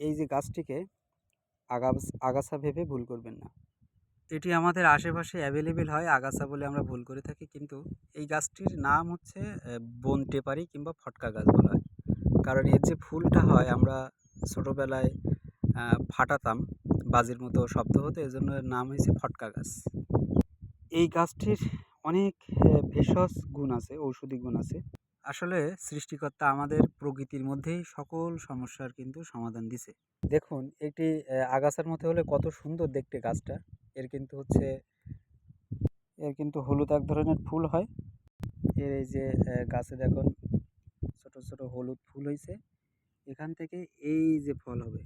এই যে গাছটিকে আগাছ ভেবে ভুল করবেন না। এটি আমাদের আশেপাশে অ্যাভেলেবেল হয়, আগাছা বলে আমরা ভুল করে থাকি, কিন্তু এই গাছটির নাম হচ্ছে বন টেপারি কিংবা ফটকা গাছ বলা হয়। কারণ এর যে ফুলটা হয়, আমরা ছোটোবেলায় ফাটাতাম, বাজির মতো শব্দ হতো, এজন্য নাম হয়েছে ফটকা গাছ। এই গাছটির অনেক ভেষজ গুণ আছে, ঔষধি গুণ আছে। আসলে সৃষ্টিকর্তা আমাদের প্রকৃতির মধ্যেই সকল সমস্যার কিন্তু সমাধান দিছে। দেখুন, একটি আগাছার মধ্যে হলে কত সুন্দর দেখতে গাছটা। এর কিন্তু হচ্ছে, এর কিন্তু হলুদ এক ধরনের ফুল হয়। এর এই যে গাছে দেখুন, ছোট ছোট হলুদ ফুল হয়েছে এখান থেকে এই যে ফল হবে,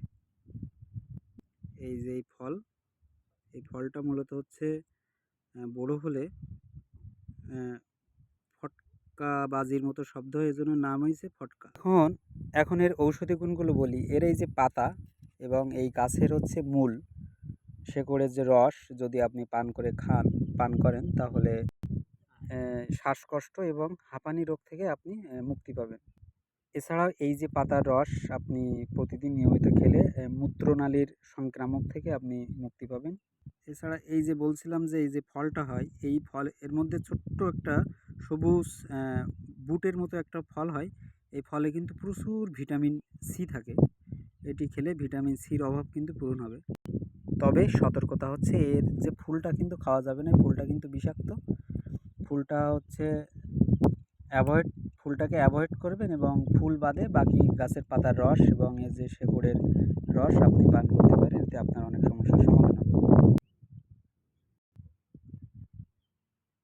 এই যে এই ফল, এই ফলটা মূলত হচ্ছে বড় হলে ফটকা, বাজির মতো শব্দ হয় এজন্য নাম হয়েছে ফটকা। এখন এখন এর ঔষধি গুণগুলো বলি। এর এই যে পাতা এবং এই গাছের হচ্ছে মূল শেকড়ের যে রস যদি আপনি পান করে খান, পান করেন, তাহলে শ্বাসকষ্ট এবং হাঁপানি রোগ থেকে আপনি মুক্তি পাবেন। এছাড়াও এই যে পাতার রস আপনি প্রতিদিন নিয়মিত খেলে মূত্রনালীর সংক্রামক থেকে আপনি মুক্তি পাবেন। এছাড়া এই যে বলছিলাম যে এই যে ফলটা হয়, এই ফল এর মধ্যে ছোট্ট একটা সবুজ বুটের মতো একটা ফল হয়। এই ফলে কিন্তু প্রচুর ভিটামিন সি থাকে। এটি খেলে ভিটামিন সির অভাব কিন্তু পূরণ হবে। তবে সতর্কতা হচ্ছে এর যে ফুলটা কিন্তু খাওয়া যাবে না ফুলটা কিন্তু বিষাক্ত। ফুলটা হচ্ছে অ্যাভয়েড ফুলটাকে অ্যাভয়েড করবেন এবং ফুল বাদে বাকি গাছের পাতার রস এবং এই যে শেকড়ের রস আপনি পান করতে পারেন, এতে আপনার অনেক